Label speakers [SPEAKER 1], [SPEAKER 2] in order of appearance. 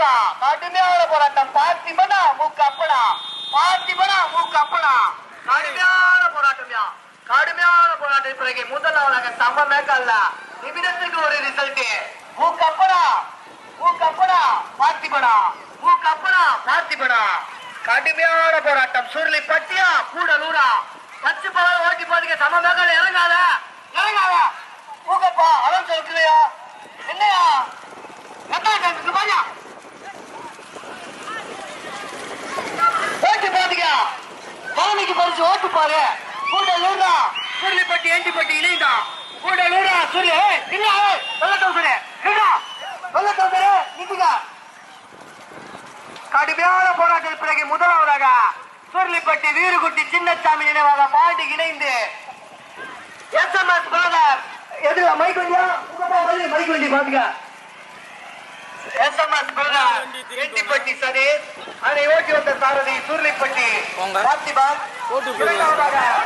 [SPEAKER 1] போராடுறா கடுமையான போராட்டம் பார்த்திபனா மூக்கு அப்பனா. பார்த்திபனா மூக்கு அப்பனா. கடுமையான போராட்டம்யா கடுமையான போராட்டம் பிறகு முதலாவதாக சமமேக்கல்ல நிமிடத்துக்கு ஒரு ரிசல்ட் மூக்கு அப்பனா. மூக்கு அப்பனா. பார்த்திபனா மூக்கு அப்பனா. பார்த்திபனா கடுமையான போராட்டம். சுருளி பட்டியா கூடலூரா. பச்சை பழம் ஓட்டி பாதுக்க சமமேகலை பாரு கூட லூரா சுருளிப்பட்டி ஏண்டிப்பட்டி இணைந்தா. கூட லூரா சுருளி. இல்ல வெள்ளட்டம் சுரு இல்லா வெள்ளட்டம் சுரு நிக்குங்க கடுமையான போராட்டத்தில் பிறகு முதலாவதாக சுருளிப்பட்டி வீருகுட்டி சின்னசாமி நினைவாக பாண்டி இணைந்து எஸ்எம்எஸ் பிரதர் எது மைக் வண்டியா? மைக் வண்டி பாத்துக்க. SMS brother Ettipatti Sathish. அதை ஓட்டி வந்த சாரதி சுருளிப்பட்டி
[SPEAKER 2] போங்க.
[SPEAKER 1] பார்த்திபா. இரண்டாவதாக